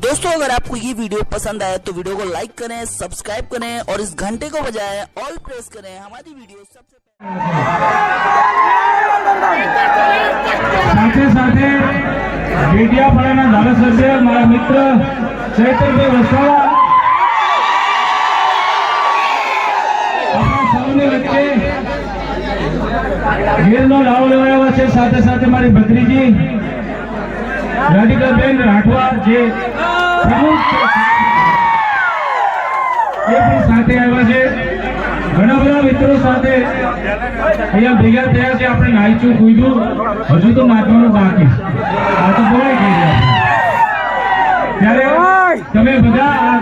दोस्तों अगर आपको ये वीडियो पसंद आया तो वीडियो को लाइक करें सब्सक्राइब करें और इस घंटे को बजाएं ऑल प्रेस करें हमारी वीडियो सबसे સાથે સાથે ડેડિયાપાડાના ધારાસભ્ય મારા મિત્ર ચૈતરભાઈ વસાવા આપણા સૌની વચ્ચે ઘેરનો લાવો લેવાયા છે સાથે સાથે મારી ભત્રીજી રાધિકાબેન રાઠવા જે પ્રમુખ એ સાથે આવ્યા છે. ઘણા બધા મિત્રો સાથે અહીંયા ભેગા થયા આપણે નાચું કૂદ્યું હજુ તો નાચવાનું બાકી આ તો તમે બધા આ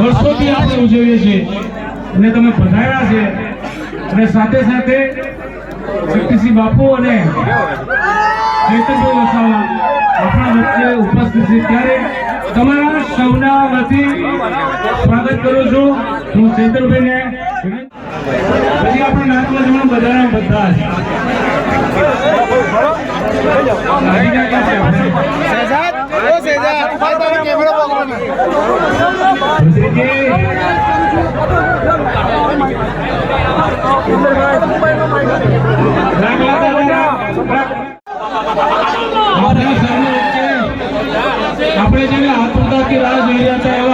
વર્ષોથી આપણે ઉજવીએ છીએ. અને તમે પધાર્યા છે. અને સાથે સાથે શક્તિસિંહ બાપુ અને ચૈતનભાઈ વસાવા આપણા વચ્ચે ઉપસ્થિત છે. ત્યારે તમારા સૌના વતી સ્વાગત કરું છું. હું ચૈતનભાઈને પછી આપણે નાચમાં જમણ બધાના બધા જ. શહેજાદ ઓ શહેજાદ કેમેરો પકડો આપણે જેને આતુરતાથી રાહ જોઈ રહ્યા હતા એવા